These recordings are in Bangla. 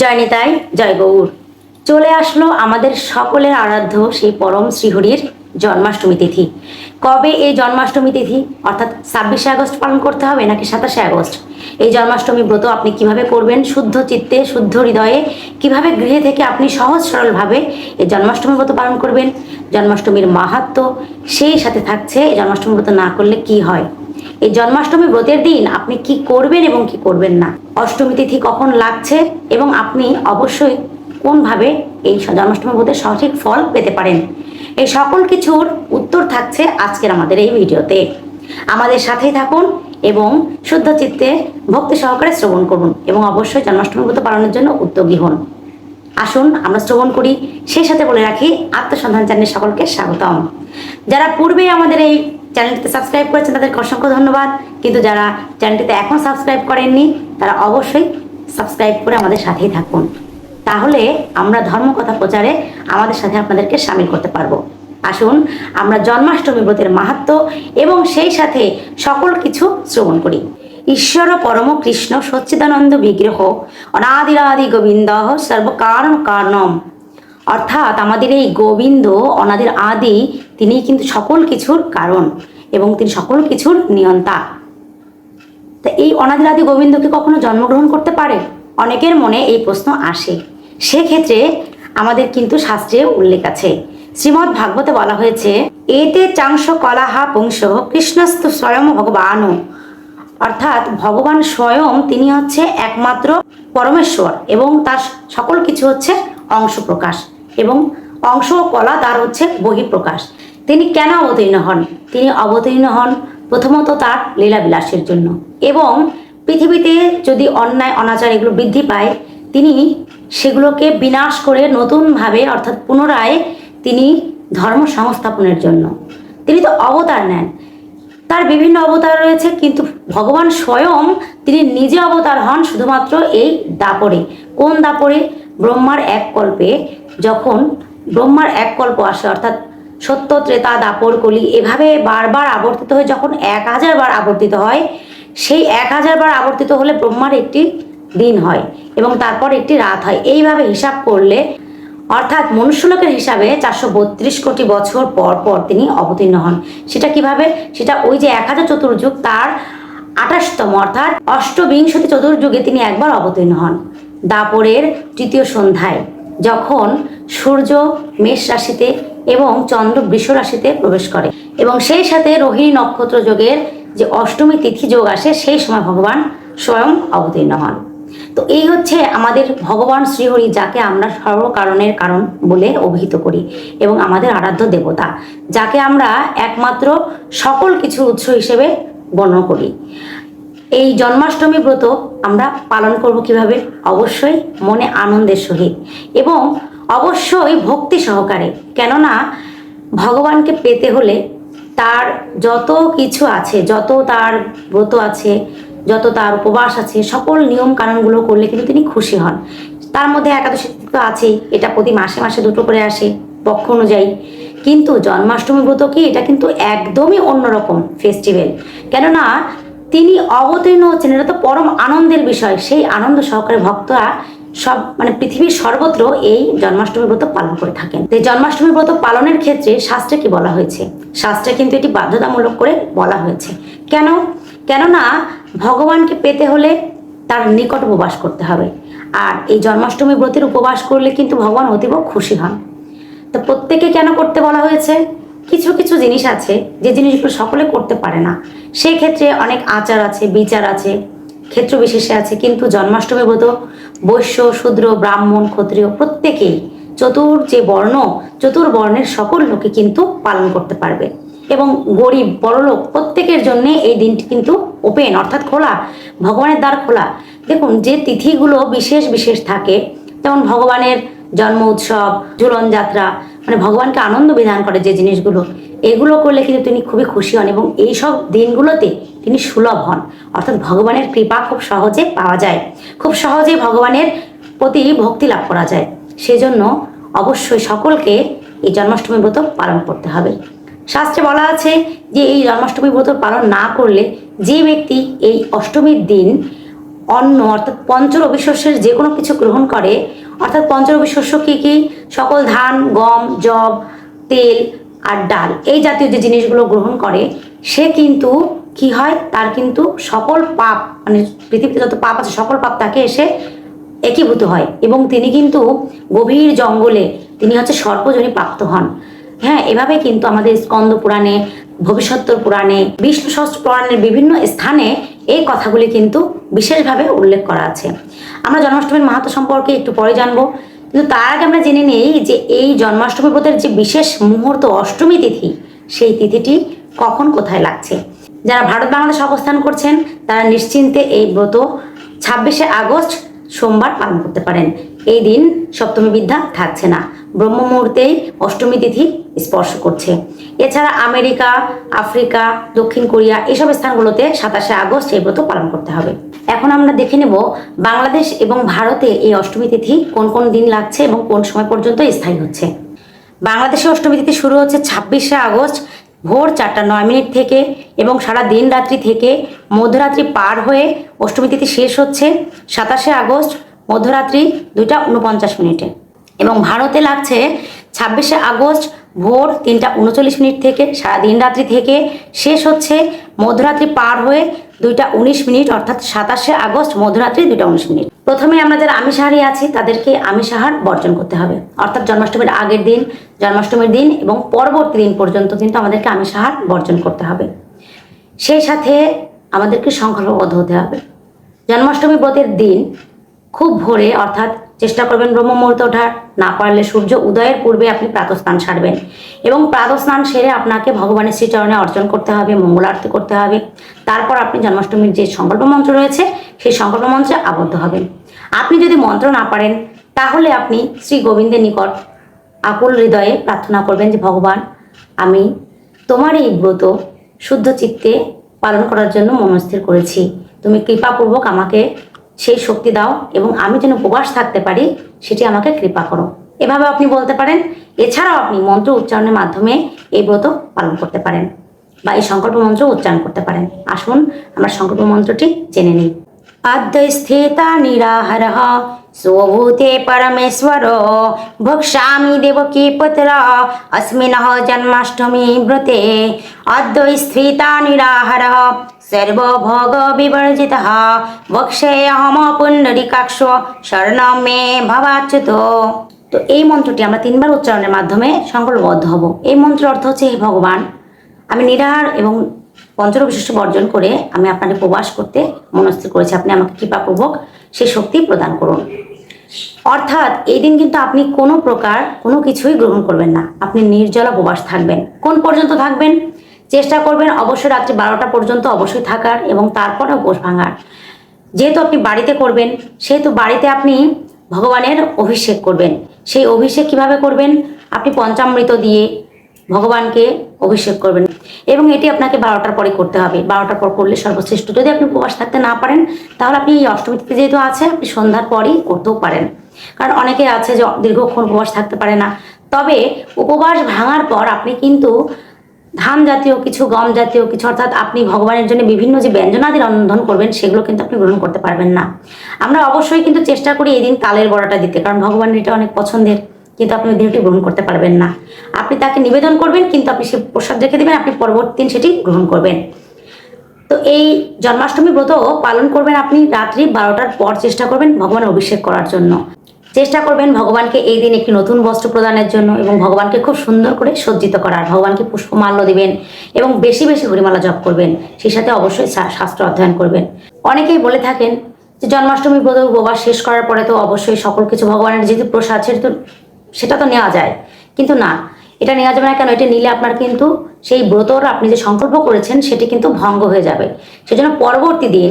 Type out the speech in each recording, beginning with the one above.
জয় নিতাই জয় গৌর। চলে আসলো আমাদের সকলের আরাধ্য সেই পরম শ্রীহরির জন্মাষ্টমী তিথি। কবে এই জন্মাষ্টমী তিথি? অর্থাৎ ছাব্বিশে আগস্ট পালন করতে হবে নাকি সাতাশে আগস্ট? এই জন্মাষ্টমী ব্রত আপনি কীভাবে করবেন? শুদ্ধ চিত্তে, শুদ্ধ হৃদয়ে, কীভাবে গৃহে থেকে আপনি সহজ সরলভাবে এই জন্মাষ্টমী ব্রত পালন করবেন? জন্মাষ্টমীর মাহাত্ম সেই সাথে থাকছে, এই জন্মাষ্টমী ব্রত না করলে কি হয়? এই জন্মাষ্টমী ব্রতের দিন আপনি কি করবেন এবং কি করবেন না? অষ্টমী তিথি কখন লাগছে এবং আপনি অবশ্যই কোনভাবে এই জন্মাষ্টমী ব্রতের সঠিক ফল পেতে পারেন? এই সকল কিছুর উত্তর থাকছে আজকের আমাদের এই ভিডিওতে। আমাদের সাথেই থাকুন এবং শুদ্ধ চিত্তে ভক্তি সহকারে শ্রবণ করুন এবং অবশ্যই জন্মাষ্টমী ব্রত পালনের জন্য উদ্যোগী হন। আসুন, আমরা শ্রবণ করি। সেই সাথে বলে রাখি, আত্মসন্ধান চ্যানেল সকলকে স্বাগতম। যারা পূর্বে আমাদের এই চ্যানেলটিতে সাবস্ক্রাইব করেছেন তাদেরকে অসংখ্য ধন্যবাদ। কিন্তু যারা চ্যানেলটিতে এখন সাবস্ক্রাইব করেননি, তারা অবশ্যই সাবস্ক্রাইব করে আমাদের সাথেই থাকুন। তাহলে আমরা ধর্মকথা প্রচারে আমাদের সাথে আপনাদেরকে সামিল করতে পারব। আসুন, আমরা জন্মাষ্টমী ব্রতের মাহাত্ম এবং সেই সাথে সকল কিছু শ্রবণ করি। ঈশ্বর পরম কৃষ্ণ সচ্চিদানন্দ বিগ্রহ অনাদিরাদি গোবিন্দ সর্বকারণ কারণম। অর্থাৎ আমাদের এই গোবিন্দ অনাদির আদি তিনি কিন্তু সকল কিছুর কারণ এবং তিনি সকল কিছুর নিয়ন্তা। তা এই অনাদির আদি গোবিন্দ কি কখনো জন্মগ্রহণ করতে পারে? অনেকের মনে এই প্রশ্ন আসে। সেক্ষেত্রে আমাদের কিন্তু শাস্ত্রে উল্লেখ আছে। শ্রীমৎ ভাগবতে বলা হয়েছে, এতে চাংশ কলাহা পুংস কৃষ্ণস্তু স্বয়ং ভগবান। অর্থাৎ ভগবান স্বয়ং তিনি হচ্ছে একমাত্র পরমেশ্বর এবং তার সকল কিছু হচ্ছে অংশ প্রকাশ এবং অংশ ও কলা তার হচ্ছে বহিঃপ্রকাশ। তিনি কেন অবতীর্ণ হন? তিনি অবতীর্ণ হন প্রথমত তার লীলাবিলাসের জন্য। এবং পৃথিবীতে যদি অন্যায়, অনাচার এগুলো বৃদ্ধি পায়, তিনি সেগুলোকে বিনাশ করে নতুনভাবে, অর্থাৎ পুনরায় তিনি ধর্ম সংস্থাপনের জন্য। তিনি তো অবতার নেন। তার বিভিন্ন অবতার রয়েছে, কিন্তু ভগবান স্বয়ং তিনি নিজে অবতার হন শুধুমাত্র এই দাপরে। কোন দাপরে? ব্রহ্মার এক কল্পে যখন ব্রহ্মার এক কল্প আসে, অর্থাৎ সত্য ত্রেতা দাপর কলি। এভাবে বারবার আবর্তিত হয়ে, যখন এক হাজার বার আবর্তিত হয়, সেই এক হাজার বার আবর্তিত হলে ব্রহ্মার একটি দিন হয় এবং তারপর একটি রাত হয়। এইভাবে হিসাব করলে, অর্থাৎ মনুষ্যলোকের হিসাবে চারশো বত্রিশ কোটি বছর পর পর তিনি অবতীর্ণ হন। সেটা কীভাবে? সেটা ওই যে এক হাজার চতুর্যুগ, তার আঠাশতম অর্থাৎ অষ্টবিংশতি চতুর্যুগে তিনি একবার অবতীর্ণ হন। দাপরের তৃতীয় সন্ধ্যায়, যখন সূর্য মেষ রাশিতে এবং চন্দ্র বৃষ রাশিতে প্রবেশ করে। এবং সেই সাথে রোহিণী নক্ষত্র যোগের যে অষ্টমী তিথি যোগ আসে, সেই সময় ভগবান স্বয়ং অবতীর্ণ হন। তো এই হচ্ছে আমাদের ভগবান শ্রীহরি, যাকে আমরা সর্বকারণের কারণ বলে অভিহিত করি এবং আমাদের আরাধ্য দেবতা, যাকে আমরা একমাত্র সকল কিছুর উৎস হিসেবে বর্ণনা করি। এই জন্মাষ্টমী ব্রত আমরা পালন করব কীভাবে? অবশ্যই মনে আনন্দের সহিত। এবং অবশ্যই ভক্তি সহকারে। কেননা, ভগবানকে পেতে হলে তার যত কিছু আছে, যত তার ব্রত আছে, যত তার উপবাস আছে, সকল নিয়ম কানুনগুলো করলে কিন্তু তিনি খুশি হন। তার মধ্যে একাদশী তো আছেই, এটা প্রতি মাসে মাসে দুটো করে আসে, পক্ষ অনুযায়ী। কিন্তু জন্মাষ্টমী ব্রত কি, এটা কিন্তু একদমই অন্যরকম ফেস্টিভ্যাল কেননা, তিনি অবতীর্ণ হচ্ছেন, এটা তো পরম আনন্দের বিষয়। সেই আনন্দ সহকারে ভক্তরা সব মানে পৃথিবীর সর্বত্র এই জন্মাষ্টমী ব্রত পালন করে থাকেন। তো এই জন্মাষ্টমী ব্রত পালনের ক্ষেত্রে শাস্ত্রে কি বলা হয়েছে? শাস্ত্রে কিন্তু এটি বাধ্যতামূলক করে বলা হয়েছে। কেন? কেননা ভগবানকে পেতে হলে তার নিকট উপবাস করতে হবে। আর এই জন্মাষ্টমী ব্রতের উপবাস করলে কিন্তু ভগবান অতীব খুশি হন। তো প্রত্যেকে কেন করতে বলা হয়েছে? কিছু কিছু জিনিস আছে যে জিনিসগুলো সকলে করতে পারে না। সেই ক্ষেত্রে অনেক আচার আছে, বিচার আছে। ক্ষেত্র বিশেষে আছে, কিন্তু জন্মাষ্টমী ব্রত, বৈশ্য, শূদ্র, ব্রাহ্মণ, ক্ষত্রিয় প্রত্যেকেই চতুর যে বর্ণ, চতুর বর্ণের সকল লোকে কিন্তু পালন করতে পারবে। এবং গরিব, বড়লোক প্রত্যেকের জন্য এই দিনটি কিন্তু ওপেন অর্থাৎ খোলা, ভগবানের দ্বার খোলা। দেখুন, যে তিথিগুলো বিশেষ বিশেষ থাকে, যেমন ভগবানের জন্ম উৎসব, ঝুলন যাত্রা মানে ভগবানকে আনন্দ বিধান করে যে জিনিসগুলো এগুলো করলে কিন্তু তিনি খুবই খুশি হন এবং এই সব দিনগুলোতে তিনি সুলভ হন। অর্থাৎ ভগবানের কৃপা খুব সহজে পাওয়া যায়। খুব সহজে ভগবানের প্রতি ভক্তি লাভ করা যায়। সেজন্য অবশ্যই সকলকে এই জন্মাষ্টমী ব্রত পালন করতে হবে। শাস্ত্রে বলা আছে যে এই জন্মাষ্টমী ব্রত পালন না করলে যে ব্যক্তি এই অষ্টমীর দিন অন্ন অর্থাৎ পঞ্চরবি শস্যের যে কোনো কিছু গ্রহণ করে, অর্থাৎ পঞ্চরবি শস্য কী কী? সকল ধান, গম জব তেল আর ডাল। এই জাতীয় যে জিনিসগুলো গ্রহণ করে, সে কিন্তু কি হয়? তার কিন্তু সকল পাপ মানে পৃথিবীতে যত পাপ আছে, সকল পাপ তাকে এসে একীভূত হয়। এবং তিনি কিন্তু গভীর জঙ্গলে, তিনি হচ্ছে সর্বজনী প্রাপ্ত হন। হ্যাঁ এভাবে কিন্তু আমাদের স্কন্দ পুরাণে, ভবিষ্যত্তর পুরাণে, বিষ্ণু সহস্র পুরাণের বিভিন্ন স্থানে এই কথাগুলি কিন্তু বিশেষভাবে উল্লেখ করা আছে। আমরা জন্মাষ্টমীর মাহাত্ম সম্পর্কে একটু পরে জানব। কিন্তু তার আগে আমরা জেনে নেই যে এই জন্মাষ্টমী ব্রতের যে বিশেষ মুহূর্ত অষ্টমী তিথি, সেই তিথিটি কখন কোথায় লাগছে? যারা ভারত বাংলাদেশ অবস্থান করছেন, তারা নিশ্চিন্তে এই ব্রত ছাব্বিশে আগস্ট সোমবার পালন করতে পারেন। এই দিন সপ্তমী বিদ্যা থাকছে না। ব্রহ্ম মুহূর্তেই অষ্টমী তিথি স্পর্শ করছে। এছাড়া আমেরিকা, আফ্রিকা, দক্ষিণ কোরিয়া এসব স্থানগুলোতে সাতাশে আগস্ট এই ব্রত পালন করতে হবে। এখন আমরা দেখে নেব বাংলাদেশ এবং ভারতে এই অষ্টমী তিথি কোন কোন দিন লাগছে এবং কোন সময় পর্যন্ত স্থায়ী হচ্ছে। বাংলাদেশে অষ্টমী তিথি শুরু হচ্ছে ছাব্বিশে আগস্ট ভোর চারটা নয় মিনিট থেকে এবং সারা দিন রাত্রি থেকে মধ্যরাত্রি পার হয়ে অষ্টমী তিথি শেষ হচ্ছে সাতাশে আগস্ট মধ্যরাত্রি দুইটা উনপঞ্চাশ মিনিটে। এবং ভারতে লাগছে ছাব্বিশে আগস্ট ভোর তিনটা উনচল্লিশ মিনিট থেকে, সারা দিন রাত্রি থেকে। শেষ হচ্ছে মধ্যরাত্রি পার হয়ে দুইটা উনিশ মিনিট, অর্থাৎ সাতাশে আগস্ট মধ্যরাত্রি দুইটা উনিশ মিনিট। প্রথমে আমরা যারা আমিষাহারী আছি, তাদেরকে আমিষাহার বর্জন করতে হবে। অর্থাৎ জন্মাষ্টমীর আগের দিন, জন্মাষ্টমীর দিন এবং পরবর্তী দিন পর্যন্ত কিন্তু আমাদেরকে আমিষাহার বর্জন করতে হবে। সেই সাথে আমাদেরকে সংকল্পবদ্ধ হতে হবে। জন্মাষ্টমী ব্রতের দিন খুব ভোরে, অর্থাৎ চেষ্টা করবেন ব্রহ্ম মুহূর্তে ওঠার। না পারলে সূর্য উদয়ের পূর্বে আপনি প্রাতস্নান সারবেন। এবং প্রাতস্নান সেরে আপনাকে ভগবানের শ্রীচরণে অর্জন করতে হবে, মঙ্গল আরতি করতে হবে। তারপর আপনি জন্মাষ্টমীর যে সংকল্প মন্ত্র রয়েছে, সেই সংকল্প মন্ত্রে আবদ্ধ হবেন। আপনি যদি মন্ত্র না পারেন, তাহলে আপনি শ্রী গোবিন্দের নিকট আকুল হৃদয়ে প্রার্থনা করবেন যে, ভগবান, আমি তোমার এই ব্রত শুদ্ধ চিত্তে পালন করার জন্য মনস্থির করেছি। তুমি কৃপাপূর্বক আমাকে সেই শক্তি দাও এবং আমি যেন উপবাস থাকতে পারি সেটি আমাকে কৃপা করো এভাবে আপনি বলতে পারেন এছাড়াও আপনি মন্ত্র উচ্চারণের মাধ্যমে এই ব্রত পালন করতে পারেন বা এই সংকল্প মন্ত্র উচ্চারণ করতে পারেন আসুন আমরা সংকল্প মন্ত্রটি জেনে নিই আদ্যস্থিতা নিরাহর स्वभूते परमेश्वर भक्ष्यामि देवकी पुत्र अस्मिन् जन्माष्टमी व्रते अद्य स्थिता निराहर सर्वभोग विवर्जितः वक्षेऽहम पुण्डरीकाक्ष শরণম মে ভবাচ্যুত তো এই মন্ত্রটি আমরা তিনবার উচ্চারণের মাধ্যমে সংকল্পবদ্ধ হব এই মন্ত্রের অর্থ হচ্ছে হে ভগবান আমি নিরাহার এবং পঞ্চর বিশিষ্ট বর্জন করে আমি আপনাকে প্রবাস করতে মনস্থির করেছি আপনি আমাকে কৃপাপূর্বক সেই শক্তি প্রদান করুন অর্থাৎ এই দিন কিন্তু আপনি কোনো প্রকার কোনো কিছুই গ্রহণ করবেন না আপনি নির্জলা উপবাস থাকবেন কোন পর্যন্ত থাকবেন চেষ্টা করবেন অবশ্যই রাত্রি বারোটা পর্যন্ত অবশ্যই থাকার এবং তারপরে উপোস ভাঙার। যেহেতু আপনি বাড়িতে করবেন, সেহেতু বাড়িতে আপনি ভগবানের অভিষেক করবেন। সেই অভিষেক কীভাবে করবেন? আপনি পঞ্চামৃত দিয়ে ভগবানকে অভিষেক করবেন এবং এটি আপনাকে বারোটার পরে করতে হবে। বারোটার পর করলে সর্বশ্রেষ্ঠ। যদি আপনি উপবাস থাকতে না পারেন, তাহলে আপনি এই অষ্টমীতে যেহেতু আছে, আপনি সন্ধ্যার পরই করতেও পারেন। কারণ অনেকে আছে যে দীর্ঘক্ষণ উপবাস থাকতে পারে না। তবে উপবাস ভাঙার পর আপনি কিন্তু ধান জাতীয়, কিছু গম জাতীয়, কিছু অর্থাৎ আপনি ভগবানের জন্য বিভিন্ন যে ব্যঞ্জনাদি রন্ধন করবেন, সেগুলো কিন্তু আপনি গ্রহণ করতে পারবেন না। আমরা অবশ্যই কিন্তু চেষ্টা করি এই দিন তালের বড়াটা দিতে, কারণ ভগবানের এটা অনেক পছন্দের, কিন্তু আপনি ওই দিনটি গ্রহণ করতে পারবেন না। আপনি তাকে নিবেদন করবেন, কিন্তু আপনি সে প্রসাদ রেখে দেবেন, আপনি পরবর্তী দিন সেটি গ্রহণ করবেন। তো এই জন্মাষ্টমী ব্রত পালন করবেন আপনি, রাত্রি বারোটার পর চেষ্টা করবেন ভগবানের অভিষেক করার জন্য। চেষ্টা করবেন ভগবানকে এই দিন একটি নতুন বস্ত্র প্রদানের জন্য এবং ভগবানকে খুব সুন্দর করে সজ্জিত করার। ভগবানকে পুষ্পমাল্য দিবেন এবং বেশি বেশি হরিমালা জপ করবেন। সেই সাথে অবশ্যই শাস্ত্র অধ্যয়ন করবেন। অনেকেই বলে থাকেন যে জন্মাষ্টমী ব্রত উপবাস শেষ করার পরে তো অবশ্যই সকল কিছু ভগবানের যেহেতু প্রসাদ তো সেটা তো নেওয়া যায়। কিন্তু না, এটা নেওয়া যাবে না কেন? এটা নিলে আপনার কিন্তু সেই ব্রতর আপনি যে সংকল্প করেছেন, সেটি কিন্তু ভঙ্গ হয়ে যাবে। সেজন্য পরবর্তী দিন,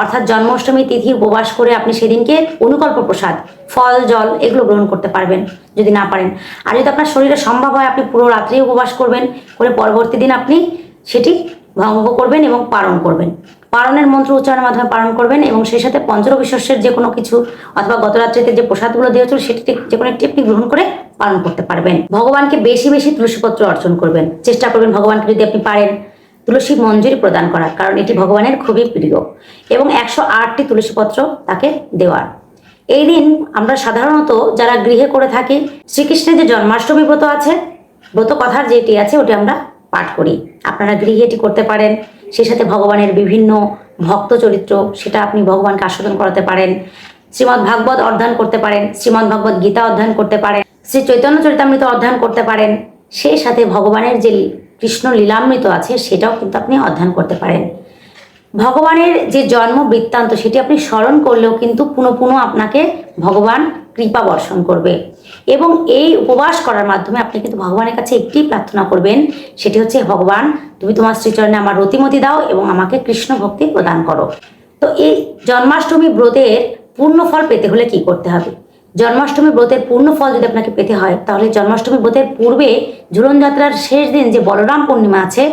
অর্থাৎ জন্মাষ্টমী তিথি উপবাস করে আপনি সেদিনকে অনুকল্প প্রসাদ, ফল, জল এগুলো গ্রহণ করতে পারবেন, যদি না পারেন। আর যদি আপনার শরীরে সম্ভব হয়, আপনি পুরো রাত্রি উপবাস করবেন, করে পরবর্তী দিন আপনি সেটি ভঙ্গ করবেন এবং পালন করবেন। পালনের মন্ত্র উচ্চারণের মাধ্যমে পালন করবেন এবং সেই সাথে পঞ্চরবি যে কোনো কিছু অথবা গত রাত্রিতে যে প্রসাদগুলো দেওয়া হচ্ছিল সেটি যে কোনো একটি আপনি গ্রহণ করে পালন করতে পারবেন। ভগবানকে বেশি বেশি তুলসীপত্র অর্জন করবেন। চেষ্টা করবেন ভগবানকে যদি আপনি পারেন তুলসী মঞ্জুরি প্রদান করা কারণ এটি ভগবানের খুবই প্রিয় এবং একশো আটটি তুলসীপত্র তাকে দেওয়ার। এই দিন আমরা সাধারণত যারা গৃহে করে থাকি, শ্রীকৃষ্ণের যে জন্মাষ্টমী ব্রত আছে, ব্রত কথার যেটি আছে, ওটি আমরা পাঠ করি। আপনারা গৃহে এটি করতে পারেন। সেই সাথে ভগবানের বিভিন্ন ভক্ত চরিত্র, সেটা আপনি ভগবানকে আস্বাদন করাতে পারেন। শ্রীমদ্ ভাগবত অধ্যয়ন করতে পারেন, শ্রীমদ্ ভাগবত গীতা অধ্যয়ন করতে পারেন, শ্রী চৈতন্য চরিতামৃত অধ্যয়ন করতে পারেন, সেই সাথে ভগবানের যে কৃষ্ণ লীলামৃত আছে, সেটাও কিন্তু আপনি অধ্যয়ন করতে পারেন। ভগবানের যে জন্ম বৃত্তান্ত, সেটি আপনি স্মরণ করলেও কিন্তু পুনঃ পুনঃ আপনাকে ভগবান কৃপা বর্ষণ করবে। এবং এই উপবাস করার মাধ্যমে আপনি কিন্তু ভগবানের কাছে একটি প্রার্থনা করবেন, সেটি হচ্ছে, ভগবান, তুমি তোমার শ্রীচরণে আমার রতিমতি দাও এবং আমাকে কৃষ্ণ ভক্তি প্রদান করো। তো এই জন্মাষ্টমী ব্রতের পূর্ণ ফল পেতে হলে কি করতে হবে? জন্মাষ্টমী ব্রতের পূর্ণ ফল যদি আপনাকে পেতে হয়, তাহলে জন্মাষ্টমী ব্রতের পূর্বে ঝুলন যাত্রার শেষ দিন যে বলরাম পূর্ণিমা আছে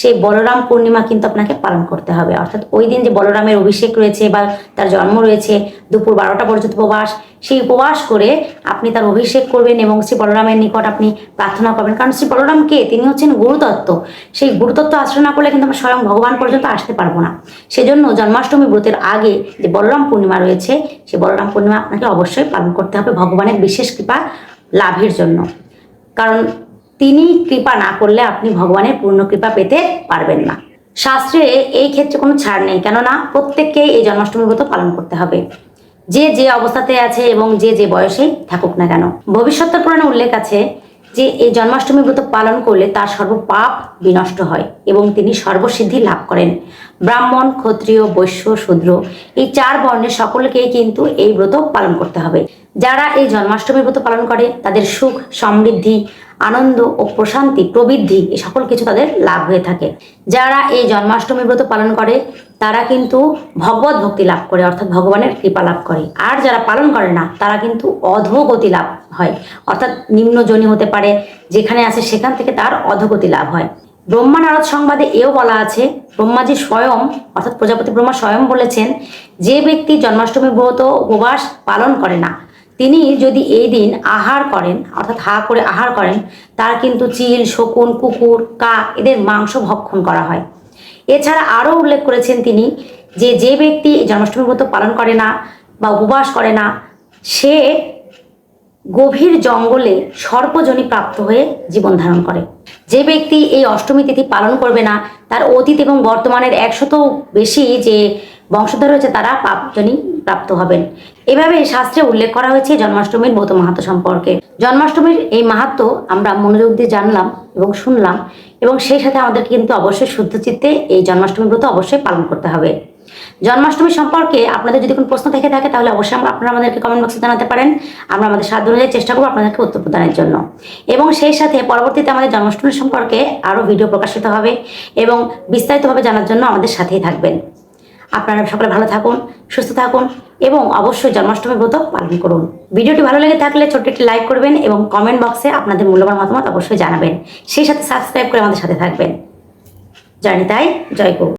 সেই বলরাম পূর্ণিমা কিন্তু আপনাকে পালন করতে হবে। অর্থাৎ ওই দিন যে বলরামের অভিষেক রয়েছে বা তার জন্ম রয়েছে, দুপুর বারোটা পর্যন্ত উপবাস, সেই উপবাস করে আপনি তার অভিষেক করবেন এবং শ্রী বলরামের নিকট আপনি প্রার্থনা করবেন। কারণ শ্রী বলরাম কে? তিনি হচ্ছেন গুরুতত্ত্ব। সেই গুরুতত্ত্ব আশ্রয় না করলে কিন্তু আমরা স্বয়ং ভগবান পর্যন্ত আসতে পারব না। সেজন্য জন্মাষ্টমী ব্রতের আগে যে বলরাম পূর্ণিমা রয়েছে সেই বলরাম পূর্ণিমা আপনাকে অবশ্যই পালন করতে হবে ভগবানের বিশেষ কৃপা লাভের জন্য। কারণ তিনি কৃপা না করলে আপনি ভগবানের পূর্ণ কৃপা পেতে পারবেন না। শাস্ত্রে এই ক্ষেত্রে কোনো ছাড় নেই, কেননা প্রত্যেককেই এই জন্মাষ্টমী ব্রত পালন করতে হবে। যে যে অবস্থাতে আছে এবং যে যে বয়সেই থাকুক না কেন। ভবিষ্যতের পুরাণে উল্লেখ আছে যে এই জন্মাষ্টমী ব্রত পালন করলে তার সর্ব পাপ বিনষ্ট হয় এবং তিনি সর্বসিদ্ধি লাভ করেন। ব্রাহ্মণ, ক্ষত্রিয়, বৈশ্য, শূদ্র এই চার বর্ণের সকলকেই কিন্তু এই ব্রত পালন করতে হবে। যারা এই জন্মাষ্টমী ব্রত পালন করে, তাদের সুখ, সমৃদ্ধি, আনন্দ ও প্রশান্তি, প্রবৃদ্ধি এই সকল কিছু তাদের লাভ হয়ে থাকে। যারা এই জন্মাষ্টমী ব্রত পালন করে তারা কিন্তু ভগবত ভক্তি লাভ করে, অর্থাৎ ভগবানের কৃপা লাভ করে। আর যারা পালন করে না, তারা কিন্তু অধোগতি লাভ হয়। অর্থাৎ নিম্নজনী হতে পারে, যেখানে আছে সেখান থেকে তার অধোগতি লাভ হয়। ব্রহ্মা নারদ সংবাদে এও বলা আছে ব্রহ্মাজি স্বয়ং, অর্থাৎ প্রজাপতি ব্রহ্মা স্বয়ং বলেছেন, যে ব্যক্তি জন্মাষ্টমী ব্রত উপবাস পালন করে না, তিনি যদি এই দিন আহার করেন, অর্থাৎ হা করে আহার করেন, তার কিন্তু চিল, শকুন, কুকুর, কা, এদের মাংস ভক্ষণ করা হয়। এছাড়া আরও উল্লেখ করেছেন তিনি যে যে ব্যক্তি জন্মাষ্টমী মতো পালন করে না বা উপবাস করে না, সে গভীর জঙ্গলে সর্পজনী প্রাপ্ত হয়ে জীবন ধারণ করে। যে ব্যক্তি এই অষ্টমী তিথি পালন করবে না, তার অতীত এবং বর্তমানের একশত বেশি যে বংশধর রয়েছে তারা পাপজনী প্রাপ্ত হবেন। এভাবে শাস্ত্রে উল্লেখ করা হয়েছে জন্মাষ্টমীর ব্রত মাহাত্ম সম্পর্কে। জন্মাষ্টমীর এই মাহাত্ম আমরা মনোযোগ দিয়ে জানলাম এবং শুনলাম এবং সেই সাথে আমাদেরকে কিন্তু অবশ্যই শুদ্ধ চিত্তে এই জন্মাষ্টমী ব্রত অবশ্যই পালন করতে হবে। জন্মাষ্টমী সম্পর্কে আপনাদের যদি কোনো প্রশ্ন থেকে থাকে তাহলে অবশ্যই আপনারা আমাদেরকে কমেন্ট বক্সে জানাতে পারেন। আমরা আমাদের সাধ্য অনুযায়ী চেষ্টা করব আপনাদেরকে উত্তর প্রদানের জন্য। এবং সেই সাথে পরবর্তীতে আমাদের জন্মাষ্টমী সম্পর্কে আরও ভিডিও প্রকাশিত হবে এবং বিস্তারিতভাবে জানার জন্য আমাদের সাথেই থাকবেন। আপনারা সকলে ভালো থাকুন, সুস্থ থাকুন এবং অবশ্যই জন্মাষ্টমী ব্রত পালন করুন। ভিডিওটি ভালো লেগে থাকলে ছোট্ট একটি লাইক করবেন এবং কমেন্ট বক্সে আপনাদের মূল্যবান মতামত অবশ্যই জানাবেন। সেই সাথে সাবস্ক্রাইব করে আমাদের সাথে থাকবেন। জানি তাই, জয় গৌ